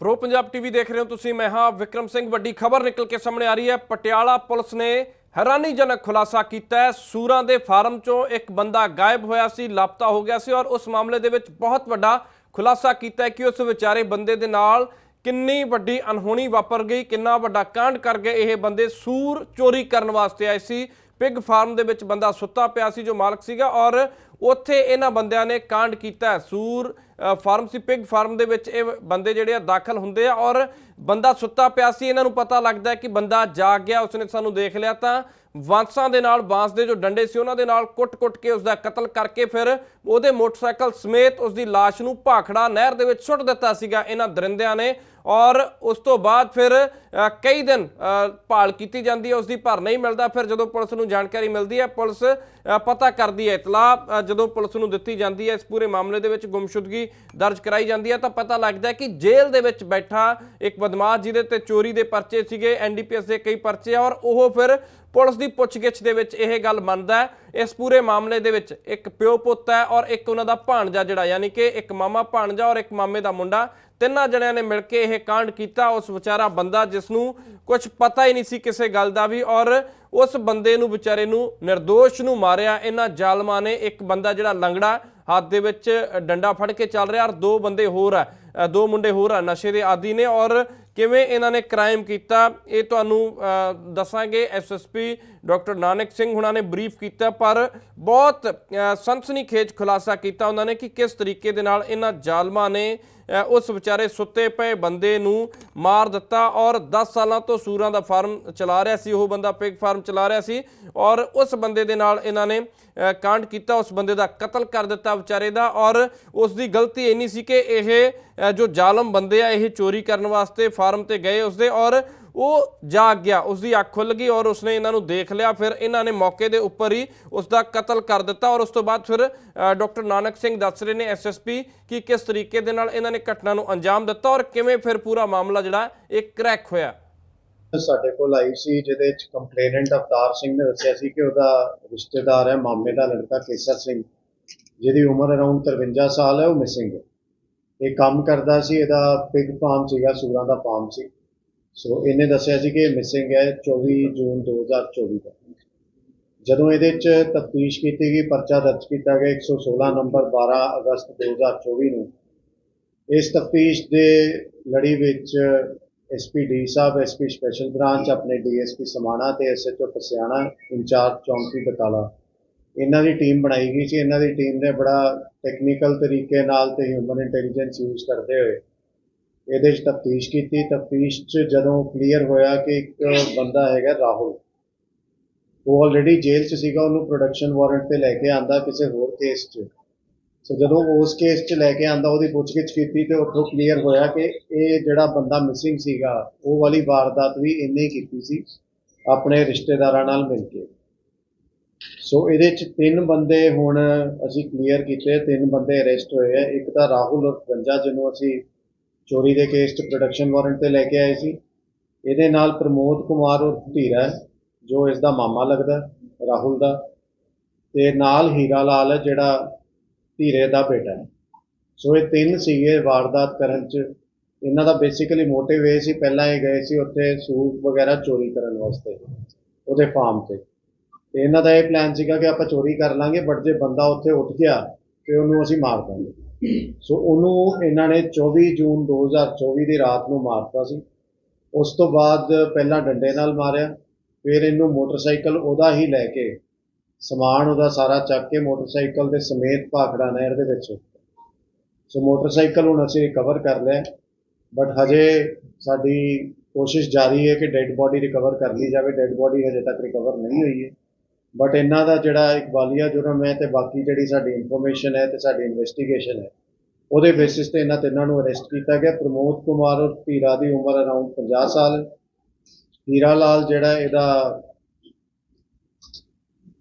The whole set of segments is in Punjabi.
ਪ੍ਰੋ ਪੰਜਾਬ ਟੀਵੀ ਦੇਖ ਰਹੇ ਹੋ ਤੁਸੀਂ, ਮੈਂ ਹਾਂ ਵਿਕਰਮ ਸਿੰਘ। ਵੱਡੀ ਖਬਰ ਨਿਕਲ ਕੇ ਸਾਹਮਣੇ ਆ ਰਹੀ ਹੈ। ਪਟਿਆਲਾ ਪੁਲਿਸ ਨੇ ਹੈਰਾਨੀਜਨਕ ਖੁਲਾਸਾ ਕੀਤਾ ਹੈ। ਸੂਰਾਂ ਦੇ ਫਾਰਮ ਚੋਂ ਇੱਕ ਬੰਦਾ ਗਾਇਬ ਹੋਇਆ ਸੀ, ਲਾਪਤਾ ਹੋ ਗਿਆ ਸੀ ਔਰ ਉਸ ਮਾਮਲੇ ਦੇ ਵਿੱਚ ਬਹੁਤ ਵੱਡਾ ਖੁਲਾਸਾ ਕੀਤਾ ਕਿ ਉਸ ਵਿਚਾਰੇ ਬੰਦੇ ਦੇ ਨਾਲ ਕਿੰਨੀ ਵੱਡੀ ਅਨਹੋਣੀ ਵਾਪਰ ਗਈ, ਕਿੰਨਾ ਵੱਡਾ ਕਾਂਡ ਕਰ ਗਏ। ਇਹ ਬੰਦੇ ਸੂਰ ਚੋਰੀ ਕਰਨ ਵਾਸਤੇ ਆਏ ਸੀ। ਪਿਗ ਫਾਰਮ ਦੇ ਵਿੱਚ ਬੰਦਾ ਸੁੱਤਾ ਪਿਆ ਸੀ ਜੋ ਮਾਲਕ ਸੀਗਾ ਔਰ ਉੱਥੇ ਇਹਨਾਂ ਬੰਦਿਆਂ ਨੇ ਕਾਂਡ ਕੀਤਾ ਸੂਰ ਫਾਰਮ ਸੀ, ਪਿਗ ਫਾਰਮ ਦੇ ਵਿੱਚ ਇਹ ਬੰਦੇ ਜਿਹੜੇ ਆ ਦਾਖਲ ਹੁੰਦੇ ਆ ਔਰ ਬੰਦਾ ਸੁੱਤਾ ਪਿਆ ਸੀ। ਇਹਨਾਂ ਨੂੰ ਪਤਾ ਲੱਗਦਾ ਕਿ ਬੰਦਾ ਜਾਗ ਗਿਆ, ਉਸਨੇ ਸਾਨੂੰ ਦੇਖ ਲਿਆ ਤਾਂ ਵਾਂਸਾਂ ਦੇ ਨਾਲ ਬਾਂਸ ਦੇ ਜੋ ਡੰਡੇ ਸੀ ਉਹਨਾਂ ਦੇ ਨਾਲ ਕੁੱਟ-ਕੁੱਟ ਕੇ ਉਸ ਦਾ ਕਤਲ ਕਰਕੇ ਫਿਰ ਉਹਦੇ ਮੋਟਰਸਾਈਕਲ ਸਮੇਤ ਉਸ ਦੀ ਲਾਸ਼ ਨੂੰ ਭਾਖੜਾ ਨਹਿਰ ਦੇ ਵਿੱਚ ਸੁੱਟ ਦਿੱਤਾ ਸੀਗਾ। ਇਹਨਾਂ ਦਰਿੰਦਿਆਂ ਨੇ ਔਰ ਉਸ ਤੋਂ ਬਾਅਦ ਫਿਰ ਕਈ ਦਿਨ ਭਾਲ ਕੀਤੀ ਜਾਂਦੀ ਹੈ ਉਸ ਦੀ ਭਰ ਨਹੀਂ ਮਿਲਦਾ। ਫਿਰ ਜਦੋਂ ਪੁਲਿਸ ਨੂੰ ਜਾਣਕਾਰੀ ਮਿਲਦੀ ਹੈ, ਪੁਲਿਸ ਪਤਾ ਕਰਦੀ ਹੈ ਇਤਲਾਹ ਜਦੋਂ ਪੁਲਿਸ ਨੂੰ ਦਿੱਤੀ ਜਾਂਦੀ ਹੈ, ਇਸ ਪੂਰੇ ਮਾਮਲੇ ਦੇ ਵਿੱਚ ਗੁੰਮਸ਼ੁਦਗੀ ਦਰਜ ਕਰਾਈ ਜਾਂਦੀ ਹੈ, ਤਾਂ ਪਤਾ ਲੱਗਦਾ ਹੈ ਕਿ ਜੇਲ੍ਹ ਦੇ ਵਿੱਚ ਬੈਠਾ ਇੱਕ ਬਦਮਾਸ਼ ਜਿਹਦੇ ਤੇ ਚੋਰੀ ਦੇ ਪਰਚੇ ਸੀਗੇ ਐਨਡੀਪੀਐਸ ਦੇ ਕਈ ਪਰਚੇ ਆ, ਔਰ ਉਹ ਫਿਰ ਪੁਲਿਸ ਦੀ ਪੁੱਛਗਿੱਛ ਦੇ ਵਿੱਚ ਇਹ ਗੱਲ ਮੰਨਦਾ ਹੈ, ਇਸ ਪੂਰੇ ਮਾਮਲੇ ਦੇ ਵਿੱਚ ਇੱਕ ਪਿਓ ਪੁੱਤ ਹੈ, ਔਰ ਇੱਕ ਉਹਨਾਂ ਦਾ ਭਾਣਜਾ ਜਿਹੜਾ, ਯਾਨੀ ਕਿ ਇੱਕ ਮਾਮਾ ਭਾਣਜਾ ਔਰ ਇੱਕ ਮਾਮੇ ਦਾ ਮੁੰਡਾ ਤਿੰਨਾਂ ਜਣਿਆਂ ਨੇ ਮਿਲ ਕੇ ਇਹ ਕਾਂਡ ਕੀਤਾ। ਉਸ ਵਿਚਾਰਾ ਬੰਦਾ ਜਿਸ ਨੂੰ ਕੁਝ ਪਤਾ ਹੀ ਨਹੀਂ ਸੀ ਕਿਸੇ ਗੱਲ ਦਾ ਵੀ ਔਰ ਉਸ ਬੰਦੇ ਨੂੰ ਵਿਚਾਰੇ ਨੂੰ નિર્ਦੋਸ਼ ਨੂੰ ਮਾਰਿਆ। ਇਹਨਾਂ ਜ਼ਾਲਮਾਂ ਨੇ ਇੱਕ ਬੰਦਾ ਜਿਹੜਾ ਲੰਗੜਾ ਹੱਥ ਦੇ ਵਿੱਚ ਡੰਡਾ ਫੜ ਕੇ ਚੱਲ ਰਿਹਾ ਔਰ ਦੋ ਬੰਦੇ ਹੋਰ ਆ ਦੋ ਮੁੰਡੇ ਹੋਰ ਆ ਨਸ਼ੇ ਦੇ ਆਦੀ ਨੇ ਔਰ ਕਿਵੇਂ ਇਹਨਾਂ ਨੇ ਕ੍ਰਾਈਮ ਕੀਤਾ ਇਹ ਤੁਹਾਨੂੰ ਅ, ਦੱਸਾਂਗੇ। ਐਸਐਸਪੀ ਡਾਕਟਰ ਨਾਨਕ ਸਿੰਘ ਹੁਣਾਂ ਨੇ ਬਰੀਫ ਕੀਤਾ ਪਰ ਬਹੁਤ ਅ, ਸਨਸਨੀਖੇਜ ਖੁਲਾਸਾ ਕੀਤਾ ਉਹਨਾਂ ਨੇ ਕਿ ਕਿਸ ਤਰੀਕੇ ਦੇ ਨਾਲ ਇਹਨਾਂ ਜ਼ਾਲਮਾਂ ਨੇ ਉਸ ਵਿਚਾਰੇ ਸੁੱਤੇ ਪਏ ਬੰਦੇ ਨੂੰ ਮਾਰ ਦਿੱਤਾ ਔਰ 10 ਸਾਲਾਂ ਤੋਂ ਸੂਰਾਂ ਦਾ ਫਾਰਮ ਚਲਾ ਰਿਹਾ ਸੀ ਉਹ ਬੰਦਾ ਪਿਗ ਫਾਰਮ ਚਲਾ ਰਿਹਾ ਸੀ ਔਰ ਉਸ ਬੰਦੇ ਦੇ ਨਾਲ ਇਹਨਾਂ ਨੇ ਕਾਂਡ ਕੀਤਾ ਉਸ ਬੰਦੇ ਦਾ ਕਤਲ ਕਰ ਦਿੱਤਾ ਵਿਚਾਰੇ ਦਾ ਔਰ ਉਸ ਦੀ ਗਲਤੀ ਇੰਨੀ ਸੀ ਕਿ ਇਹ ਜੋ ਜ਼ਾਲਮ ਬੰਦੇ ਆ ਇਹ ਚੋਰੀ ਕਰਨ ਵਾਸਤੇ ਫਾਰਮ ਤੇ ਗਏ ਉਸਦੇ ਔਰ ਉਹ ਜਾਗ ਗਿਆ। ਉਸ ਅੱਖ ਖੁੱਲ ਗਈ ਔਰ ਉਸਨੇ ਇਹਨਾਂ ਨੂੰ ਦੇਖ ਲਿਆ। ਫਿਰ ਇਹਨਾਂ ਨੇ ਮੌਕੇ ਦੇ ਉੱਪਰ ਹੀ ਉਸ ਦਾ ਕਤਲ ਕਰ ਦਿੱਤਾ ਔਰ ਉਸ ਤੋਂ ਬਾਅਦ ਫਿਰ ਡਾਕਟਰ ਨਾਨਕ ਸਿੰਘ ਦੱਸ ਰਹੇ ਨੇ ਐਸਐਸਪੀ ਕਿ ਕਿਸ ਤਰੀਕੇ ਦੇ ਨਾਲ ਇਹਨਾਂ ਨੇ ਘਟਨਾ ਨੂੰ ਅੰਜਾਮ ਦਿੱਤਾ ਔਰ ਕਿਵੇਂ ਫਿਰ ਪੂਰਾ ਮਾਮਲਾ ਜਿਹੜਾ ਇਹ ਕਰੈਕ ਹੋਇਆ। ਸਾਡੇ ਕੋਲ ਆਈ ਸੀ, ਜਿਹਦੇ ਵਿੱਚ ਕੰਪਲੇਨੈਂਟ ਅਵਤਾਰ ਸਿੰਘ ਨੇ ਦੱਸਿਆ ਸੀ ਕਿ ਉਹਦਾ ਰਿਸ਼ਤੇਦਾਰ ਹੈ, ਮਾਮੇ ਦਾ ਲੜਕਾ ਕੇਸਰ ਸਿੰਘ, ਜਿਹਦੀ ਉਮਰ ਅਰਾਊਂਡ 53 ਸਾਲ ਹੈ, ਉਹ ਮਿਸਿੰਗ ਹੈ। ਇਹ ਕੰਮ ਕਰਦਾ ਸੀ, ਇਹਦਾ ਪਿਗ ਫਾਰਮ ਸੀਗਾ, ਸੂਰਾਂ ਦਾ ਫਾਰਮ ਸੀ। ਸੋ ਇਹਨੇ ਦੱਸਿਆ ਸੀ ਕਿ ਇਹ ਮਿਸਿੰਗ ਹੈ 24 ਜੂਨ 2024 ਦਾ। ਜਦੋਂ ਇਹਦੇ ਚ ਤਫਤੀਸ਼ ਕੀਤੀ ਗਈ, ਪਰਚਾ ਦਰਜ ਕੀਤਾ ਗਿਆ 116 ਨੰਬਰ 12 ਅਗਸਤ 2024 ਨੂੰ, ਇਸ ਤਫਤੀਸ਼ ਦੇ ਲੜੀ ਵਿੱਚ ਐਸਪੀ ਡੀ ਸਾਹਿਬ ਐਸਪੀ ਸਪੈਸ਼ਲ ਬ੍ਰਾਂਚ ਆਪਣੇ ਡੀਐਸਪੀ ਸਮਾਣਾ ਤੇ ਐਸਐਚਓ ਪਸਿਆਣਾ ਇੰਚਾਰਜ ਚੌਂਕੀ ਬਟਾਲਾ ਇਹਨਾਂ ਦੀ ਟੀਮ ਬਣਾਈ ਗਈ ਸੀ, ਇਹਨਾਂ ਦੀ ਟੀਮ ਨੇ ਬੜਾ ਟੈਕਨੀਕਲ ਤਰੀਕੇ ਨਾਲ ਤੇ ਹਿਊਮਨ ਇੰਟੈਲੀਜੈਂਸ ਯੂਜ਼ ਕਰਦੇ ਹੋਏ ਇਹਦੇ 'ਚ ਤਫਤੀਸ਼ ਕੀਤੀ। ਤਫਤੀਸ਼ 'ਚ ਜਦੋਂ ਕਲੀਅਰ ਹੋਇਆ ਕਿ ਇੱਕ ਬੰਦਾ ਹੈਗਾ ਰਾਹੁਲ, ਉਹ ਆਲਰੇਡੀ ਜੇਲ੍ਹ 'ਚ ਸੀਗਾ, ਉਹਨੂੰ ਪ੍ਰੋਡਕਸ਼ਨ ਵਾਰੰਟ ਤੇ ਲੈ ਕੇ ਆਂਦਾ ਕਿਸੇ ਹੋਰ ਕੇਸ 'ਚ। ਸੋ ਜਦੋਂ ਉਸ ਕੇਸ 'ਚ ਲੈ ਕੇ ਆਂਦਾ, ਉਹਦੀ ਪੁੱਛਗਿੱਛ ਕੀਤੀ ਤੇ ਉੱਥੋਂ ਕਲੀਅਰ ਹੋਇਆ ਕਿ ਇਹ ਜਿਹੜਾ ਬੰਦਾ ਮਿਸਿੰਗ ਸੀਗਾ, ਉਹ ਵਾਲੀ ਵਾਰਦਾਤ ਵੀ ਇਹਨੇ ਕੀਤੀ ਸੀ, ਆਪਣੇ ਰਿਸ਼ਤੇਦਾਰਾਂ ਨਾਲ ਮਿਲ ਕੇ। ਸੋ ਇਹਦੇ 'ਚ ਤਿੰਨ ਬੰਦੇ ਹੁਣ ਅਸੀਂ ਕਲੀਅਰ ਕੀਤੇ, ਤਿੰਨ ਬੰਦੇ ਅਰੈਸਟ ਹੋਏ ਆ। ਇੱਕ ਤਾਂ ਰਾਹੁਲ ਉਰਫ ਗੰਜਾ, ਜਿਹਨੂੰ ਅਸੀਂ ਚੋਰੀ ਦੇ ਕੇਸ 'ਚ ਪ੍ਰੋਡਕਸ਼ਨ ਵਾਰੰਟ ਤੇ ਲੈ ਕੇ ਆਏ ਸੀ। ਇਹਦੇ ਨਾਲ ਪ੍ਰਮੋਦ ਕੁਮਾਰ ਔਰ ਧੀਰਾ, ਜੋ ਇਸ ਦਾ ਮਾਮਾ ਲੱਗਦਾ, ਰਾਹੁਲ ਦਾ। ਤੇ ਨਾਲ ਹੀਰਾ ਲਾਲ ਹੈ, ਜਿਹੜਾ ਧੀਰੇ ਦਾ ਬੇਟਾ ਹੈ। ਸੋ ਇਹ ਤਿੰਨ ਸੀਗੇ ਵਾਰਦਾਤ ਕਰਨ 'ਚ। ਇਹਨਾਂ ਦਾ ਬੇਸਿਕਲੀ ਮੋਟਿਵ ਇਹ ਸੀ, ਪਹਿਲਾਂ ਇਹ ਗਏ ਸੀ ਉੱਥੇ ਸੂਟ ਵਗੈਰਾ ਚੋਰੀ ਕਰਨ ਵਾਸਤੇ, ਉਹਦੇ ਫਾਰਮ ਤੇ। ਤੇ ਇਹਨਾਂ ਦਾ ਇਹ ਪਲਾਨ ਸੀਗਾ ਕਿ ਆਪਾਂ ਚੋਰੀ ਕਰ ਲਾਂਗੇ ਬਟ ਜੇ ਬੰਦਾ ਉੱਥੇ ਉੱਠ ਗਿਆ, ਤੇ ਉਹਨੂੰ ਅਸੀਂ ਮਾਰ ਦਾਂਗੇ। ਸੋ ਉਹਨੂੰ ਇਹਨਾਂ ਨੇ 24 ਜੂਨ 2024 ਦੀ ਰਾਤ ਨੂੰ ਮਾਰਤਾ ਸੀ। ਉਸ ਤੋਂ ਬਾਅਦ ਪਹਿਲਾਂ ਡੰਡੇ ਨਾਲ ਮਾਰਿਆ, ਫਿਰ ਇਹਨੂੰ ਮੋਟਰਸਾਈਕਲ ਉਹਦਾ ਹੀ ਲੈ ਕੇ, ਸਮਾਨ ਉਹਦਾ ਸਾਰਾ ਚੱਕ ਕੇ ਮੋਟਰਸਾਈਕਲ ਦੇ ਸਮੇਤ ਭਾਖੜਾ ਨਹਿਰ ਦੇ ਵਿੱਚ ਸੋ ਮੋਟਰਸਾਈਕਲ ਹੁਣ ਅਸੀਂ ਰਿਕਵਰ ਕਰ ਲਿਆ ਬਟ ਹਜੇ ਸਾਡੀ ਕੋਸ਼ਿਸ਼ ਜਾਰੀ ਹੈ ਕਿ ਡੈੱਡ ਬੋਡੀ ਰਿਕਵਰ ਕਰ ਲਈ ਜਾਵੇ। ਡੈੱਡ ਬੋਡੀ ਹਜੇ ਤੱਕ ਰਿਕਵਰ ਨਹੀਂ ਹੋਈ ਹੈ। ਬਟ ਇਹਨਾਂ ਦਾ ਜਿਹੜਾ ਇਕਬਾਲੀਆ ਜੁਰਮ ਹੈ ਤੇ ਬਾਕੀ ਜਿਹੜੀ ਸਾਡੀ ਇਨਫੋਰਮੇਸ਼ਨ ਹੈ ਤੇ ਸਾਡੀ ਇਨਵੈਸਟੀਗੇਸ਼ਨ ਹੈ, ਉਹਦੇ ਬੇਸਿਸ ਤੇ ਇਹਨਾਂ ਤਿੰਨਾਂ ਨੂੰ ਅਰੈਸਟ ਕੀਤਾ ਗਿਆ। ਪ੍ਰਮੋਦ ਕੁਮਾਰ ਔਰ ਧੀਰਾ ਦੀ ਉਮਰ ਅਰਾਊਂਡ 50 ਸਾਲ। ਹੀਰਾ ਲਾਲ ਜਿਹੜਾ ਇਹਦਾ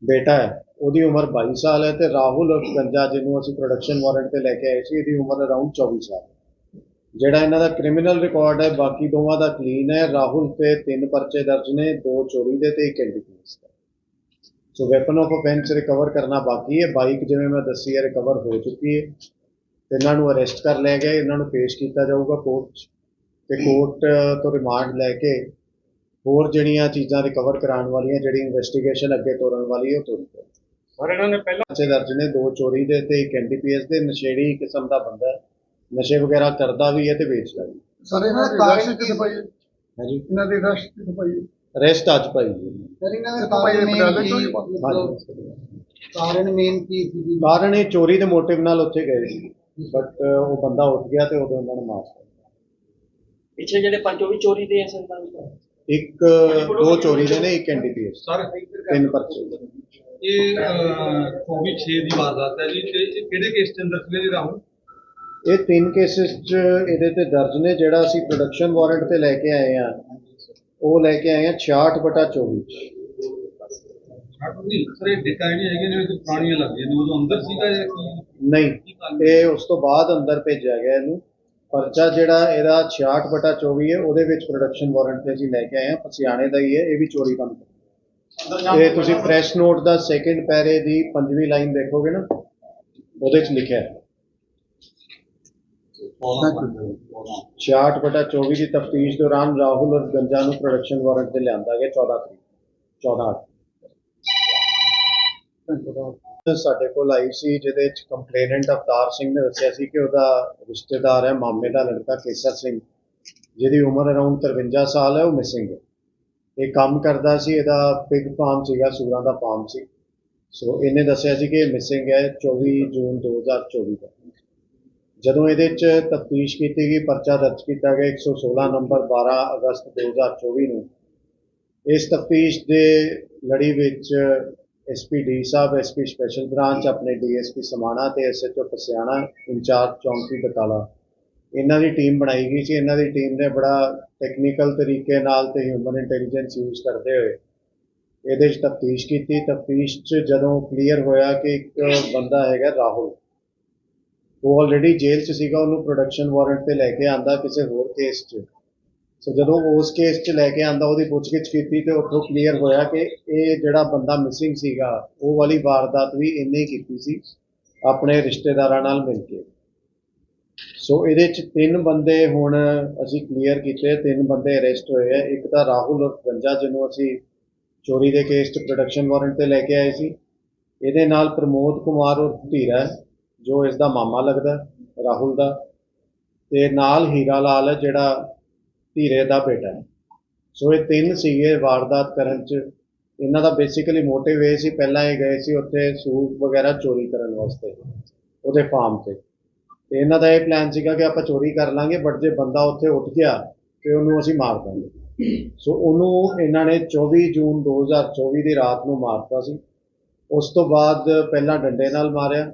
ਬੇਟਾ ਹੈ, ਉਹਦੀ ਉਮਰ 22 ਸਾਲ ਹੈ ਤੇ ਰਾਹੁਲ ਔਰ ਗੰਜਾ ਜਿਹਨੂੰ ਅਸੀਂ ਪ੍ਰੋਡਕਸ਼ਨ ਵਾਰੰਟ ਤੇ ਲੈ ਕੇ ਆਏ ਸੀ, ਇਹਦੀ ਉਮਰ ਅਰਾਊਂਡ 24 ਸਾਲ। ਜਿਹੜਾ ਇਹਨਾਂ ਦਾ ਕ੍ਰਿਮੀਨਲ ਰਿਕਾਰਡ ਹੈ, ਬਾਕੀ ਦੋਵਾਂ ਦਾ ਕਲੀਨ ਹੈ। ਰਾਹੁਲ ਤੇ ਤਿੰਨ ਪਰਚੇ ਦਰਜ ਨੇ, ਦੋ ਚੋਰੀ ਦੇ ਤੇ ਇੱਕ ਐਂਟੀਕੇਸ ਦਾ। So weapon of offence recover ਕਰਨਾ ਬਾਕੀ ਹੈ ਬਾਈਕ ਜਿਵੇਂ ਮੈਂ ਦੱਸੀ ਹੈ ਰਿਕਵਰ ਹੋ ਚੁੱਕੀ ਹੈ ਤੇ ਇਹਨਾਂ ਨੂੰ ਅਰੈਸਟ ਕਰ ਲਿਆ ਗਿਆ ਇਹਨਾਂ ਨੂੰ ਪੇਸ਼ ਕੀਤਾ ਜਾਊਗਾ ਕੋਰਟ 'ਚ ਤੇ ਕੋਰਟ ਤੋਂ ਰਿਮਾਂਡ ਲੈ ਕੇ ਹੋਰ ਜਿਹੜੀਆਂ ਚੀਜ਼ਾਂ ਰਿਕਵਰ ਕਰਾਉਣ ਵਾਲੀਆਂ ਜਿਹੜੀ ਇਨਵੈਸਟੀਗੇਸ਼ਨ ਅੱਗੇ ਤੋਰਨ ਵਾਲੀ ਹੈ ਉਹ ਤੋਰੀ ਜਾਏ ਸਰ ਇਹਨਾਂ ਨੇ ਪਹਿਲਾਂ ਬੱਚੇ ਦਰਜ ਨੇ ਦੋ ਚੋਰੀ ਦੇ ਤੇ ਇੱਕ ਐਨਡੀਪੀਐਸ ਦੇ ਨਸ਼ੇੜੀ ਕਿਸਮ ਦਾ ਬੰਦਾ ਹੈ ਨਸ਼ੇ ਵਗੈਰਾ ਕਰਦਾ ਵੀ ਹੈ ਤੇ ਵੇਚਦਾ ਵੀ ਸਰ ਇਹਨਾਂ ਦੇ ਕਾਰਨ ਕਿੱਥੇ ਪਈ ਹੈ ਜੀ ਇਹਨਾਂ ਦੇ ਰਸ਼ ਕਿੱਥੇ ਪਈ ਅਰੈਸਟ ਅੱਜ ਭਾਈ ਜੀ। ਸਰ ਇਹਨਾਂ ਦੇ ਭਾਈ ਕਾਰਨ ਮੇਨ ਕੀ ਹਾਂਜੀ। ਕਾਰਨ ਮੇਨ ਕੀ ਸੀ ਕਾਰਨ ਇਹ ਚੋਰੀ ਦੇ ਮੋਟਿਵ ਨਾਲ ਉੱਥੇ ਗਏ ਸੀ। ਬਟ ਉਹ ਬੰਦਾ ਉੱਠ ਗਿਆ ਤੇ ਉਦੋਂ ਇਹਨਾਂ ਨੇ ਮਾਰ ਦਿੱਤਾ। ਪਿੱਛੇ ਜਿਹੜੇ ਪੰਜ ਉਹ ਵੀ ਚੋਰੀ ਦੇ ਅਸਲ ਦਾ ਇੱਕ ਦੋ ਚੋਰੀ ਦੇ ਨੇ ਇੱਕ ਐਨਡੀਪੀਐਸ ਸਰ ਤਿੰਨ ਪਰਚੇ। ਇਹ 24 6 ਦੀ ਵਾਰਦਾਤ ਹੈ ਜੀ। ਤੇ ਇਹ ਕਿਹੜੇ ਕੇਸ ਦੇ ਅੰਦਰ ਸੀਗੇ ਜੀ ਰਾਹੁਲ? ਇਹ ਤਿੰਨ ਕੇਸਿਸ ਚ ਇਹਦੇ ਤੇ ਦਰਜ ਨੇ ਜਿਹੜਾ ਅਸੀਂ ਪ੍ਰੋਡਕਸ਼ਨ ਵਾਰੰਟ ਤੇ ਲੈ ਕੇ ਆਏ ਆ ਉਹ ਲੈ ਕੇ ਆਏ ਆ 66 ਬਟਾ 24 ਚ ਨਹੀਂ ਸਰ ਜਿਹੜੀ ਹੈਗੀ ਨੇ ਵਿੱਚ ਪੁਰਾਣੀਆਂ ਲੱਗਦੀਆਂ ਨੇ ਉਦੋਂ ਅੰਦਰ ਸੀਗਾ ਜਾਂ ਕੀ? ਨਹੀਂ ਇਹ ਉਸ ਤੋਂ ਬਾਅਦ ਅੰਦਰ ਭੇਜਿਆ ਗਿਆ ਇਹਨੂੰ। ਪਰਚਾ ਜਿਹੜਾ ਇਹਦਾ 66 ਬਟਾ 24 ਹੈ ਉਹਦੇ ਵਿੱਚ ਪ੍ਰੋਡਕਸ਼ਨ ਵਾਰੰਟ ਤੇ ਅਸੀਂ ਲੈ ਕੇ ਆਏ ਆ ਪਸਿਆਣੇ ਦਾ ਹੀ ਹੈ ਇਹ ਵੀ ਚੋਰੀ ਕੰਮ ਇਹ ਤੁਸੀਂ ਪ੍ਰੈਸ ਨੋਟ ਦਾ ਸੈਕਿੰਡ ਪੈਰੇ ਦੀ ਪੰਜਵੀਂ ਲਾਈਨ ਦੇਖੋਗੇ ਨਾ ਉਹਦੇ ਚ ਲਿਖਿਆ ਹੈ। 66 ਬਟਾ 24 ਦੀ ਤਫਤੀਸ਼ ਦੌਰਾਨ ਰਾਹੁਲ ਔਰ ਗੰਜਾ ਨੂੰ ਪ੍ਰੋਡਕਸ਼ਨ ਵਾਰੰਟ ਤੇ ਲਿਆਂਦਾ ਗਿਆ 14 ਤਰੀਕ 14 ਅੱਠ। ਸਾਡੇ ਕੋਲ ਆਈ ਸੀ ਜਿਹਦੇ ਚ ਕੰਪਲੇਨੈਂਟ ਅਵਤਾਰ ਸਿੰਘ ਨੇ ਦੱਸਿਆ ਸੀ ਕਿ ਉਹਦਾ ਰਿਸ਼ਤੇਦਾਰ ਹੈ ਮਾਮੇ ਦਾ ਲੜਕਾ ਕੇਸਰ ਸਿੰਘ ਜਿਹਦੀ ਉਮਰ ਅਰਾਊਂਡ 53 ਸਾਲ ਹੈ ਉਹ ਮਿਸਿੰਗ ਹੈ। ਇਹ ਕੰਮ ਕਰਦਾ ਸੀ ਇਹਦਾ ਪਿਗ ਫਾਰਮ ਸੀਗਾ ਸੂਰਾਂ ਦਾ ਫਾਰਮ ਸੀ। ਸੋ ਇਹਨੇ ਦੱਸਿਆ ਸੀ ਕਿ ਇਹ ਮਿਸਿੰਗ ਹੈ 24 ਜੂਨ 2024 ਦਾ ਜਦੋਂ ਇਹਦੇ ਚ ਤਫਤੀਸ਼ ਕੀਤੀ ਗਈ, ਪਰਚਾ ਦਰਜ ਕੀਤਾ ਗਿਆ 116 ਨੰਬਰ 12 ਅਗਸਤ 2024 ਨੂੰ। ਇਸ ਤਫਤੀਸ਼ ਦੇ ਲੜੀ ਵਿੱਚ ਐਸਪੀ ਸਾਹਿਬ ਐਸਪੀ ਸਪੈਸ਼ਲ ਬ੍ਰਾਂਚ, ਆਪਣੇ ਡੀਐਸਪੀ ਸਮਾਣਾ ਤੇ ਐਸਐਚਓ ਪਸਿਆਣਾ, ਇੰਚਾਰਜ ਚੌਂਕੀ ਬਟਾਲਾ। ਇਹਨਾਂ ਦੀ ਟੀਮ ਬਣਾਈ ਗਈ ਸੀ। ਇਹਨਾਂ ਦੀ ਟੀਮ ਨੇ ਬੜਾ ਟੈਕਨੀਕਲ ਤਰੀਕੇ ਨਾਲ ਤੇ ਹਿਊਮਨ ਇੰਟੈਲੀਜੈਂਸ ਯੂਜ਼ ਕਰਦੇ ਹੋਏ ਇਹਦੇ 'ਚ ਤਫਤੀਸ਼ ਕੀਤੀ। ਤਫਤੀਸ਼ 'ਚ ਜਦੋਂ ਕਲੀਅਰ ਹੋਇਆ ਕਿ ਇੱਕ ਬੰਦਾ ਹੈਗਾ ਰਾਹੁਲ। ਉਹ ਆਲਰੇਡੀ ਜੇਲ੍ਹ 'ਚ ਸੀਗਾ, ਉਹਨੂੰ ਪ੍ਰੋਡਕਸ਼ਨ ਵਾਰੰਟ ਤੇ ਲੈ ਕੇ ਆਂਦਾ ਕਿਸੇ ਹੋਰ ਕੇਸ 'ਚ। ਸੋ ਜਦੋਂ ਉਸ ਕੇਸ 'ਚ ਲੈ ਕੇ ਆਂਦਾ, ਉਹਦੀ ਪੁੱਛਗਿੱਛ ਕੀਤੀ ਤੇ ਉੱਥੋਂ ਕਲੀਅਰ ਹੋਇਆ ਕਿ ਇਹ ਜਿਹੜਾ ਬੰਦਾ ਮਿਸਿੰਗ ਸੀਗਾ, ਉਹ ਵਾਲੀ ਵਾਰਦਾਤ ਵੀ ਇਹਨੇ ਹੀ ਕੀਤੀ ਸੀ, ਆਪਣੇ ਰਿਸ਼ਤੇਦਾਰਾਂ ਨਾਲ ਮਿਲ ਕੇ। ਸੋ ਇਹਦੇ 'ਚ ਤਿੰਨ ਬੰਦੇ ਹੁਣ ਅਸੀਂ ਕਲੀਅਰ ਕੀਤੇ, ਤਿੰਨ ਬੰਦੇ ਅਰੈਸਟ ਹੋਏ ਆ। ਇੱਕ ਤਾਂ ਰਾਹੁਲ ਔਰ ਗੰਜਾ, ਜਿਹਨੂੰ ਅਸੀਂ ਚੋਰੀ ਦੇ ਕੇਸ 'ਚ ਪ੍ਰੋਡਕਸ਼ਨ ਵਾਰੰਟ ਤੇ ਲੈ ਕੇ ਆਏ ਸੀ। ਇਹਦੇ ਨਾਲ ਪ੍ਰਮੋਦ ਕੁਮਾਰ ਔਰ ਧੀਰਾ ਜੋ ਇਸ ਦਾ ਮਾਮਾ ਲੱਗਦਾ ਰਾਹੁਲ ਦਾ, ਤੇ ਨਾਲ ਹੀਰਾ ਲਾਲ ਹੈ, ਜਿਹੜਾ ਧੀਰੇ ਦਾ ਬੇਟਾ ਹੈ। ਸੋ ਇਹ ਤਿੰਨ ਸੀਗੇ ਵਾਰਦਾਤ ਕਰਨ 'ਚ। ਇਹਨਾਂ ਦਾ ਬੇਸਿਕਲੀ ਮੋਟਿਵ ਇਹ ਸੀ, ਪਹਿਲਾਂ ਇਹ ਗਏ ਸੀ ਉੱਥੇ ਸੂਟ ਵਗੈਰਾ ਚੋਰੀ ਕਰਨ ਵਾਸਤੇ, ਉਹਦੇ ਫਾਰਮ ਤੇ। ਤੇ ਇਹਨਾਂ ਦਾ ਇਹ ਪਲਾਨ ਸੀਗਾ ਕਿ ਆਪਾਂ ਚੋਰੀ ਕਰ ਲਾਂਗੇ ਬਟ ਜੇ ਬੰਦਾ ਉੱਥੇ ਉੱਠ ਗਿਆ, ਤੇ ਉਹਨੂੰ ਅਸੀਂ ਮਾਰ ਦਾਂਗੇ। ਸੋ ਉਹਨੂੰ ਇਹਨਾਂ ਨੇ 24 ਜੂਨ 2024 ਦੀ ਰਾਤ ਨੂੰ ਮਾਰਤਾ ਸੀ। ਉਸ ਤੋਂ ਬਾਅਦ ਪਹਿਲਾਂ ਡੰਡੇ ਨਾਲ ਮਾਰਿਆ।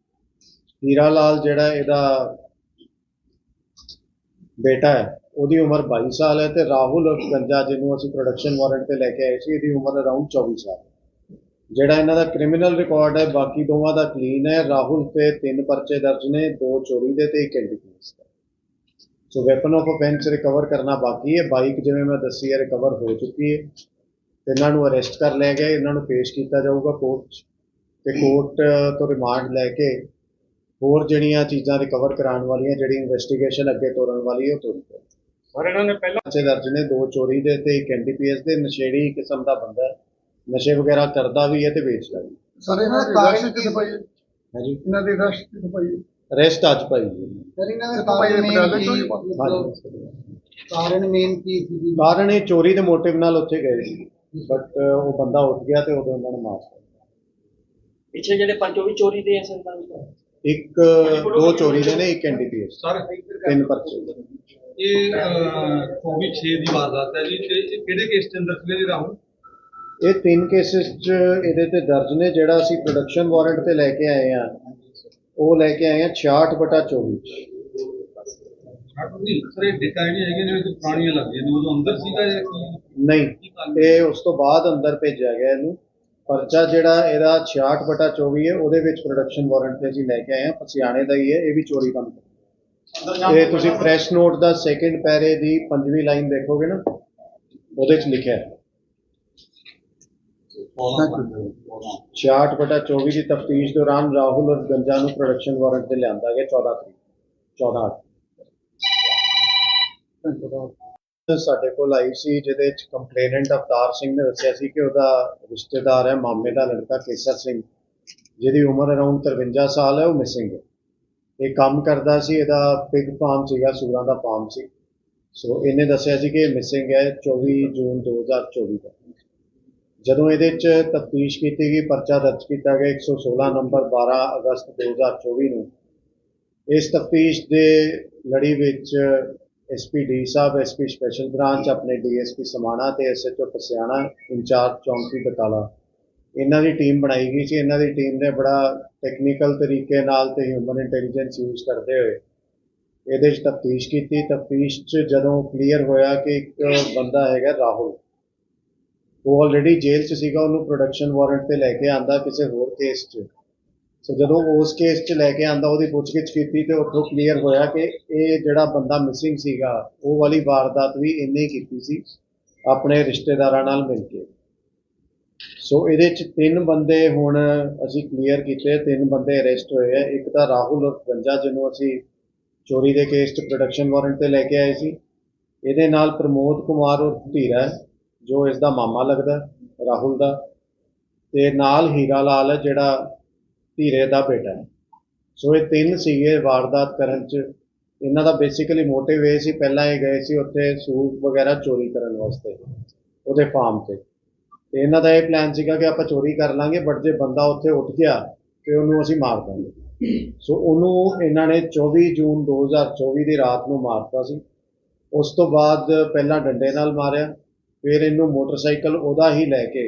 ਹੀਰਾ ਲਾਲ ਜਿਹੜਾ ਇਹਦਾ ਬੇਟਾ ਹੈ, ਉਹਦੀ ਉਮਰ 22 ਸਾਲ ਹੈ ਤੇ ਰਾਹੁਲ ਗੰਜਾ ਜਿਹਨੂੰ ਅਸੀਂ ਪ੍ਰੋਡਕਸ਼ਨ ਵਾਰੰਟ ਤੇ ਲੈ ਕੇ ਆਏ ਸੀ, ਇਹਦੀ ਉਮਰ ਅਰਾਊਂਡ 24 ਸਾਲ ਜਿਹੜਾ ਇਹਨਾਂ ਦਾ ਕ੍ਰਿਮੀਨਲ ਰਿਕਾਰਡ ਹੈ, ਬਾਕੀ ਦੋਵਾਂ ਦਾ ਕਲੀਨ ਹੈ, ਰਾਹੁਲ ਤੇ ਤਿੰਨ ਪਰਚੇ ਦਰਜ ਨੇ, ਦੋ ਚੋਰੀ ਦੇ ਤੇ ਇੱਕ ਐਂਟੀਕੇਸ so weapon of offence recover ਕਰਨਾ ਬਾਕੀ ਹੈ ਬਾਈਕ ਜਿਵੇਂ ਮੈਂ ਦੱਸੀ ਹੈ ਰਿਕਵਰ ਹੋ ਚੁੱਕੀ ਹੈ। ਤੇ ਇਹਨਾਂ ਨੂੰ ਅਰੈਸਟ ਕਰ ਲਿਆ ਗਿਆ, ਇਹਨਾਂ ਨੂੰ ਪੇਸ਼ ਕੀਤਾ ਜਾਊਗਾ ਕੋਰਟ 'ਚ ਤੇ ਕੋਰਟ ਤੋਂ ਰਿਮਾਂਡ ਲੈ ਕੇ ਹੋਰ ਜਿਹੜੀਆਂ ਚੀਜ਼ਾਂ ਰਿਕਵਰ ਕਰਾਉਣ ਵਾਲੀਆਂ ਜਿਹੜੀ ਇਨਵੈਸਟੀਗੇਸ਼ਨ ਅੱਗੇ ਤੋਰਨ ਵਾਲੀ ਹੈ ਉਹ ਤੋਰੀ ਜਾਏ ਸਰ ਇਹਨਾਂ ਨੇ ਪਹਿਲਾਂ ਬੱਚੇ ਦਰਜ ਨੇ ਦੋ ਚੋਰੀ ਦੇ ਤੇ ਇੱਕ ਐਨਡੀਪੀਐਸ ਦੇ ਨਸ਼ੇੜੀ ਕਿਸਮ ਦਾ ਬੰਦਾ ਹੈ। ਨਸ਼ੇ ਵਗੈਰਾ ਕਰਦਾ ਵੀ ਹੈ ਤੇ ਵੇਚਦਾ ਵੀ ਸਰ ਇਹਨਾਂ ਦੇ ਕਾਰਨ ਕਿੱਥੇ ਪਈ ਹੈ ਜੀ। ਇਹਨਾਂ ਦੇ ਰਸ਼ ਕਿੱਥੇ ਪਈ ਅਰੈਸਟ ਅੱਜ ਜੀ। ਸਰ ਇਹਨਾਂ ਦੇ ਕਾਰਨ ਮੇਨ ਕੀ ਹਾਂਜੀ। ਕਾਰਨ ਮੇਨ ਕੀ ਸੀ ਕਾਰਨ ਇਹ ਚੋਰੀ ਦੇ ਮੋਟਿਵ ਨਾਲ ਉੱਥੇ ਗਏ ਸੀ। ਬਟ ਉਹ ਬੰਦਾ ਉੱਠ ਗਿਆ ਤੇ ਉਦੋਂ ਇਹਨਾਂ ਨੇ ਮਾਰ ਦਿੱਤਾ। ਪਿੱਛੇ ਜਿਹੜੇ ਪੰਜ ਉਹ ਵੀ ਚੋਰੀ ਦੇ ਅਸਲ ਦਾ ਇੱਕ ਦੋ ਚੋਰੀ ਦੇ ਨੇ ਇੱਕ ਐਨਡੀਪੀਐਸ। ਸਰ ਤਿੰਨ ਪਰਚੇ। ਇਹ 24 6 ਦੀ ਵਾਰਦਾਤ ਹੈ ਜੀ ਤੇ ਇਹ ਕਿਹੜੇ ਕੇਸ ਦੇ ਅੰਦਰ ਸੀਗੇ ਜੀ ਰਾਹੁਲ? ਇਹ ਤਿੰਨ ਕੇਸਿਸ ਚ ਇਹਦੇ ਤੇ ਦਰਜ ਨੇ ਜਿਹੜਾ ਅਸੀਂ ਪ੍ਰੋਡਕਸ਼ਨ ਵਾਰੰਟ ਤੇ ਲੈ ਕੇ ਆਏ ਆ ਉਹ ਲੈ ਕੇ ਆਏ ਆ 66 ਬਟਾ 24 ਚ ਡਾਕਟਰ ਜੀ ਸਰ ਇਹ ਡੇਟਾ ਜਿਹੜੀਆਂ ਹੈਗੀਆਂ ਨੇ ਵਿੱਚ ਪੁਰਾਣੀਆਂ ਲੱਗਦੀਆਂ ਨੇ। ਉਦੋਂ ਅੰਦਰ ਸੀਗਾ ਜਾਂ ਕੀ? ਨਹੀਂ ਇਹ ਉਸ ਤੋਂ ਬਾਅਦ ਅੰਦਰ ਭੇਜਿਆ ਗਿਆ ਇਹਨੂੰ। ਪਰਚਾ ਜਿਹੜਾ ਇਹਦਾ 66 ਬਟਾ 24 ਹੈ ਉਹਦੇ ਵਿੱਚ ਪ੍ਰੋਡਕਸ਼ਨ ਵਾਰੰਟ ਤੇ ਅਸੀਂ ਲੈ ਕੇ ਆਏ ਹਾਂ ਪਸਿਆਣੇ ਦਾ ਹੀ ਹੈ ਇਹ ਵੀ ਚੋਰੀ ਕਰਦਾ ਇਹ ਤੁਸੀਂ ਪ੍ਰੈਸ ਨੋਟ ਦਾ ਸੈਕਿੰਡ ਪੈਰੇ ਦੀ ਪੰਜਵੀਂ ਲਾਈਨ ਦੇਖੋਗੇ ਨਾ ਉਹਦੇ ਵਿੱਚ ਲਿਖਿਆ ਹੈ। 66 ਬਟਾ 24 ਦੀ ਤਫਤੀਸ਼ ਦੌਰਾਨ ਰਾਹੁਲ ਔਰ ਗੰਜਾ ਨੂੰ ਪ੍ਰੋਡਕਸ਼ਨ ਵਾਰੰਟ ਤੇ ਲਿਆਂਦਾ ਗਿਆ 14 ਤਰੀਕ 14 ਅੱਠ ਸਾਡੇ ਕੋਲ ਆਈ ਸੀ, ਜਿਹਦੇ ਵਿੱਚ ਕੰਪਲੇਨੈਂਟ ਅਵਤਾਰ ਸਿੰਘ ਨੇ ਦੱਸਿਆ ਸੀ ਕਿ ਉਹਦਾ ਰਿਸ਼ਤੇਦਾਰ ਹੈ, ਮਾਮੇ ਦਾ ਲੜਕਾ ਕੇਸਰ ਸਿੰਘ, ਜਿਹਦੀ ਉਮਰ ਅਰਾਊਂਡ 53 ਸਾਲ ਹੈ, ਉਹ ਮਿਸਿੰਗ ਹੈ। ਇਹ ਕੰਮ ਕਰਦਾ ਸੀ, ਇਹਦਾ ਪਿਗ ਫਾਰਮ ਸੀਗਾ, ਸੂਰਾਂ ਦਾ ਫਾਰਮ ਸੀ। ਸੋ ਇਹਨੇ ਦੱਸਿਆ ਸੀ ਕਿ ਮਿਸਿੰਗ ਹੈ 24 ਜੂਨ 2024 ਦਾ। ਜਦੋਂ ਇਹਦੇ ਚ ਤਫਤੀਸ਼ ਕੀਤੀ ਗਈ, ਪਰਚਾ ਦਰਜ ਕੀਤਾ ਗਿਆ 116 ਨੰਬਰ 12 ਅਗਸਤ 2024 ਨੂੰ, ਇਸ ਤਫਤੀਸ਼ ਦੇ ਲੜੀ ਵਿੱਚ ਐਸਪੀ ਡੀ ਸਾਹਿਬ ਐਸਪੀ ਸਪੈਸ਼ਲ ਬ੍ਰਾਂਚ ਆਪਣੇ ਡੀਐਸਪੀ ਸਮਾਣਾ ਤੇ ਐਸਐਚਓ ਪਸਿਆਣਾ, ਇੰਚਾਰਜ ਚੌਂਕੀ ਬਟਾਲਾ। ਇਹਨਾਂ ਦੀ ਟੀਮ ਬਣਾਈ ਗਈ ਸੀ। ਇਹਨਾਂ ਦੀ ਟੀਮ ਨੇ ਬੜਾ ਟੈਕਨੀਕਲ ਤਰੀਕੇ ਨਾਲ ਤੇ ਹਿਊਮਨ ਇੰਟੈਲੀਜੈਂਸ ਯੂਜ਼ ਕਰਦੇ ਹੋਏ ਇਹਦੇ 'ਚ ਤਫਤੀਸ਼ ਕੀਤੀ। ਤਫਤੀਸ਼ 'ਚ ਜਦੋਂ ਕਲੀਅਰ ਹੋਇਆ ਕਿ ਇੱਕ ਬੰਦਾ ਹੈਗਾ ਰਾਹੁਲ, ਉਹ ਆਲਰੇਡੀ ਜੇਲ੍ਹ 'ਚ ਸੀਗਾ। ਉਹਨੂੰ ਪ੍ਰੋਡਕਸ਼ਨ ਵਾਰੰਟ ਤੇ ਲੈ ਕੇ ਆਂਦਾ ਕਿਸੇ ਹੋਰ ਕੇਸ 'ਚ। ਸੋ ਜਦੋਂ ਉਸ ਕੇਸ 'ਚ ਲੈ ਕੇ ਆਂਦਾ, ਉਹਦੀ ਪੁੱਛਗਿੱਛ ਕੀਤੀ ਤੇ ਉੱਥੋਂ ਕਲੀਅਰ ਹੋਇਆ ਕਿ ਇਹ ਜਿਹੜਾ ਬੰਦਾ ਮਿਸਿੰਗ ਸੀਗਾ, ਉਹ ਵਾਲੀ ਵਾਰਦਾਤ ਵੀ ਇਹਨੇ ਹੀ ਕੀਤੀ ਸੀ, ਆਪਣੇ ਰਿਸ਼ਤੇਦਾਰਾਂ ਨਾਲ ਮਿਲ ਕੇ। ਸੋ ਇਹਦੇ 'ਚ ਤਿੰਨ ਬੰਦੇ ਹੁਣ ਅਸੀਂ ਕਲੀਅਰ ਕੀਤੇ, ਤਿੰਨ ਬੰਦੇ ਅਰੈਸਟ ਹੋਏ ਆ। ਇੱਕ ਤਾਂ ਰਾਹੁਲ ਔਰ ਗੰਜਾ, ਜਿਹਨੂੰ ਅਸੀਂ ਚੋਰੀ ਦੇ ਕੇਸ 'ਚ ਪ੍ਰੋਡਕਸ਼ਨ ਵਾਰੰਟ ਤੇ ਲੈ ਕੇ ਆਏ ਸੀ। ਇਹਦੇ ਨਾਲ ਪ੍ਰਮੋਦ ਕੁਮਾਰ ਔਰ ਧੀਰਾ, ਜੋ ਇਸ ਦਾ ਮਾਮਾ ਲੱਗਦਾ, ਰਾਹੁਲ ਦਾ। ਤੇ ਨਾਲ ਹੀਰਾ ਲਾਲ ਹੈ ਜਿਹੜਾ ਧੀਰੇ ਦਾ ਬੇਟਾ ਸੋ ਇਹ ਤਿੰਨ ਸੀਗੇ ਵਾਰਦਾਤ ਕਰਨ 'ਚ। ਇਹਨਾਂ ਦਾ ਬੇਸਿਕਲੀ ਮੋਟਿਵ ਇਹ ਸੀ, ਪਹਿਲਾਂ ਇਹ ਗਏ ਸੀ ਉੱਥੇ ਸੂਟ ਵਗੈਰਾ ਚੋਰੀ ਕਰਨ ਵਾਸਤੇ, ਉਹਦੇ ਫਾਰਮ ਤੇ। ਤੇ ਇਹਨਾਂ ਦਾ ਇਹ ਪਲਾਨ ਸੀਗਾ ਕਿ ਆਪਾਂ ਚੋਰੀ ਕਰ ਲਾਂਗੇ ਬਟ ਜੇ ਬੰਦਾ ਉੱਥੇ ਉੱਠ ਗਿਆ, ਤੇ ਉਹਨੂੰ ਅਸੀਂ ਮਾਰ ਦਾਂਗੇ। ਸੋ ਉਹਨੂੰ ਇਹਨਾਂ ਨੇ 24 ਜੂਨ 2024 ਦੀ ਰਾਤ ਨੂੰ ਮਾਰਤਾ ਸੀ। ਉਸ ਤੋਂ ਬਾਅਦ ਪਹਿਲਾਂ ਡੰਡੇ ਨਾਲ ਮਾਰਿਆ, ਫਿਰ ਇਹਨੂੰ ਮੋਟਰਸਾਈਕਲ ਉਹਦਾ ਹੀ ਲੈ ਕੇ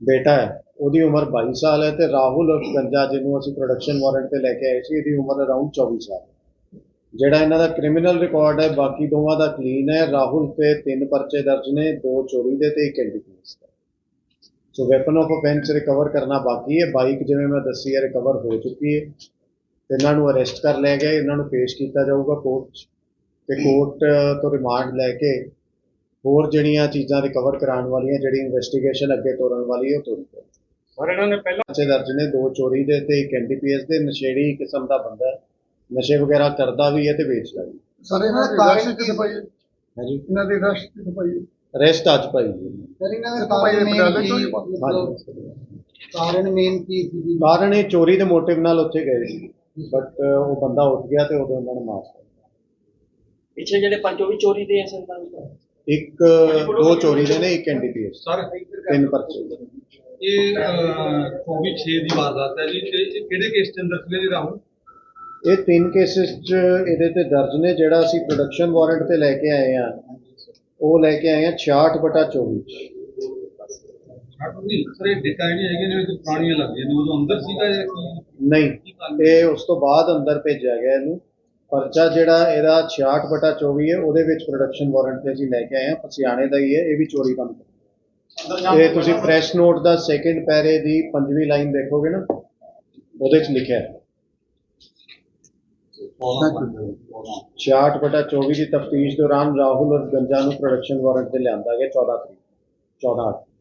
ਬੇਟਾ ਹੈ, ਉਹਦੀ ਉਮਰ 22 ਸਾਲ ਹੈ ਤੇ ਰਾਹੁਲ ਗੰਜਾ ਜਿਹਨੂੰ ਅਸੀਂ ਪ੍ਰੋਡਕਸ਼ਨ ਵਾਰੰਟ ਤੇ ਲੈ ਕੇ ਆਏ ਸੀ, ਇਹਦੀ ਉਮਰ ਅਰਾਊਂਡ 24 ਸਾਲ ਹੈ। ਜਿਹੜਾ ਇਹਨਾਂ ਦਾ ਕ੍ਰਿਮੀਨਲ ਰਿਕਾਰਡ ਹੈ, ਬਾਕੀ ਦੋਵਾਂ ਦਾ ਕਲੀਨ ਹੈ, ਰਾਹੁਲ ਤੇ ਤਿੰਨ ਪਰਚੇ ਦਰਜ ਨੇ, ਦੋ ਚੋਰੀ ਦੇ ਤੇ ਇੱਕ ਐਂਟੀਪੀਸ ਦਾ। So weapon of offence recover ਕਰਨਾ ਬਾਕੀ ਹੈ ਬਾਈਕ ਜਿਵੇਂ ਮੈਂ ਦੱਸੀ ਹੈ ਰਿਕਵਰ ਹੋ ਚੁੱਕੀ ਹੈ। ਤੇ ਇਹਨਾਂ ਨੂੰ ਅਰੈਸਟ ਕਰ ਲਿਆ ਗਿਆ, ਇਹਨਾਂ ਨੂੰ ਪੇਸ਼ ਕੀਤਾ ਜਾਊਗਾ ਕੋਰਟ 'ਚ ਤੇ ਕੋਰਟ ਤੋਂ ਰਿਮਾਂਡ ਲੈ ਕੇ ਹੋਰ ਜਿਹੜੀਆਂ ਚੀਜ਼ਾਂ ਰਿਕਵਰ ਕਰਾਉਣ ਵਾਲੀਆਂ ਜਿਹੜੀ ਇਨਵੈਸਟੀਗੇਸ਼ਨ ਅੱਗੇ ਤੋਰਨ ਵਾਲੀ ਹੈ ਉਹ ਤੋਰੀ ਜਾਊਗੀ ਸਰ ਇਹਨਾਂ ਨੇ ਪਹਿਲਾਂ ਪਰਚੇ ਦਰਜ ਨੇ ਦੋ ਚੋਰੀ ਦੇ ਤੇ ਇੱਕ ਐਨਡੀਪੀਐਸ ਦੇ ਨਸ਼ੇੜੀ ਕਿਸਮ ਦਾ ਬੰਦਾ ਹੈ। ਨਸ਼ੇ ਵਗੈਰਾ ਕਰਦਾ ਵੀ ਹੈ ਤੇ ਵੇਚਦਾ ਵੀ ਸਰ ਇਹਨਾਂ ਦੇ ਕਾਗਜ਼ ਕਿੱਥੇ ਪਈ ਹੈ? ਜੀ ਇਹਨਾਂ ਦੇ ਰਸ਼ ਕਿੱਥੇ ਪਈ ਹੈ? ਅਰੈਸਟ ਅੱਜ ਜੀ ਸਰ ਇਹਨਾਂ ਦੇ ਕਾਰਨ ਮੇਨ ਕੀ ਹਾਂਜੀ। ਕਾਰਨ ਮੇਨ ਕੀ ਸੀ ਕਾਰਨ ਇਹ ਚੋਰੀ ਦੇ ਮੋਟਿਵ ਨਾਲ ਉੱਥੇ ਗਏ ਸੀ। ਬਟ ਉਹ ਬੰਦਾ ਉੱਠ ਗਿਆ ਤੇ ਉਦੋਂ ਉਹਨਾਂ ਨੇ ਮਾਰ ਦਿੱਤਾ। ਪਿੱਛੇ ਜਿਹੜੇ ਪੰਜ ਉਹ ਵੀ ਚੋਰੀ ਦੇ ਅਸਲ ਦਾ ਇੱਕ ਦੋ ਚੋਰੀ ਦੇ ਨੇ ਇੱਕ ਐਨਡੀਪੀਐਸ ਸਰ ਤਿੰਨ ਪਰਚੇ। ਇਹ 24 6 ਦੀ ਵਾਰਦਾਤ ਹੈ ਜੀ। ਤੇ ਇਹ ਕਿਹੜੇ ਕੇਸ ਦੇ ਅੰਦਰ ਜੀ ਰਾਹੁਲ? ਇਹ ਤਿੰਨ ਕੇਸਿਸ ਚ ਇਹਦੇ ਤੇ ਦਰਜ ਨੇ ਜਿਹੜਾ ਅਸੀਂ ਪ੍ਰੋਡਕਸ਼ਨ ਵਾਰੰਟ ਤੇ ਲੈ ਕੇ ਆਏ ਆ ਉਹ ਲੈ ਕੇ ਆਏ ਆ 66 ਬਟਾ 24 ਚ ਡਾਕਟਰ ਜੀ ਸਰ ਇਹ ਡੇਟਾ ਜਿਹੜੀਆਂ ਹੈਗੀਆਂ ਨੇ ਵਿੱਚ ਪੁਰਾਣੀਆਂ ਲੱਗਦੀਆਂ ਨੇ। ਉਦੋਂ ਅੰਦਰ ਸੀਗਾ ਜਾਂ ਕੀ? ਨਹੀਂ ਇਹ ਉਸ ਤੋਂ ਬਾਅਦ ਅੰਦਰ ਭੇਜਿਆ ਗਿਆ ਇਹਨੂੰ। ਪਰਚਾ ਜਿਹੜਾ ਇਹਦਾ 66 ਬਟਾ 24 ਹੈ ਉਹਦੇ ਵਿੱਚ ਪ੍ਰੋਡਕਸ਼ਨ ਵਾਰੰਟ ਤੇ ਅਸੀਂ ਲੈ ਕੇ ਆਏ ਆ ਪਸਿਆਣੇ ਦਾ ਹੀ ਹੈ ਇਹ ਵੀ ਚੋਰੀ ਕੰਮ ਕਰਦਾ ਇਹ ਤੁਸੀਂ ਪ੍ਰੈਸ ਨੋਟ ਦਾ ਸੈਕਿੰਡ ਪੈਰੇ ਦੀ ਪੰਜਵੀਂ ਲਾਈਨ ਦੇਖੋਗੇ ਨਾ ਉਹਦੇ ਚ ਲਿਖਿਆ ਹੈ। 66 ਬਟਾ 24 ਦੀ ਤਫਤੀਸ਼ ਦੌਰਾਨ ਰਾਹੁਲ ਔਰ ਗੰਜਾ ਨੂੰ ਪ੍ਰੋਡਕਸ਼ਨ ਵਾਰੰਟ ਤੇ ਲਿਆਂਦਾ ਗਿਆ 14 ਤਰੀਕ 14 ਅੱਠ।